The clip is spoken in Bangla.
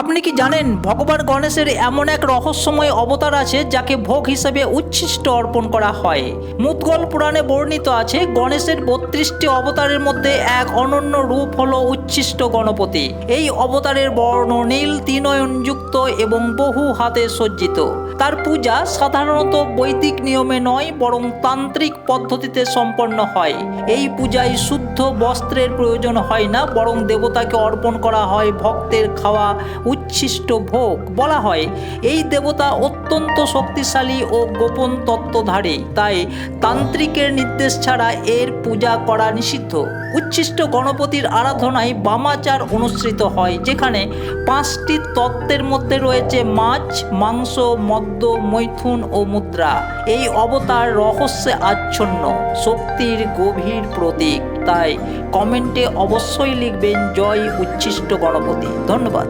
আপনি কি জানেন ভগবান গণেশের এমন এক রহস্যময় অবতার আছে যাকে ভোগ হিসেবে উচ্ছিষ্ট অর্পণ করা হয়? মুদগল পুরাণে বর্ণিত আছে, গণেশের বত্রিশটি অবতারের মধ্যে এক অনন্য রূপ হল উচ্ছিষ্ট গণপতি। এই অবতারের বর্ণ নীল, তিনয়নযুক্ত এবং বহু হাতে সজ্জিত। তার পূজা সাধারণত বৈদিক নিয়মে নয়, বরং তান্ত্রিক পদ্ধতিতে সম্পন্ন হয়। এই পূজায় শুদ্ধ বস্ত্রের প্রয়োজন হয় না, বরং দেবতাকে অর্পণ করা হয় ভক্তের খাওয়া উচ্ছিষ্ট ভোগ। বলা হয়, এই দেবতা অত্যন্ত শক্তিশালী ও গোপন তত্ত্বধারী, তাই তান্ত্রিকের নির্দেশ ছাড়া এর পূজা করা নিষিদ্ধ। উচ্ছিষ্ট গণপতির আরাধনায় বামাচার অনুসৃত হয়, যেখানে পাঁচটি তত্ত্বের মধ্যে রয়েছে মাছ, মাংস, মদ্য, মৈথুন ও মুদ্রা। এই অবতার রহস্যে আচ্ছন্ন, শক্তির গভীর প্রতীক। তাই কমেন্টে অবশ্যই লিখবেন, জয় উচ্ছিষ্ট গণপতি। ধন্যবাদ।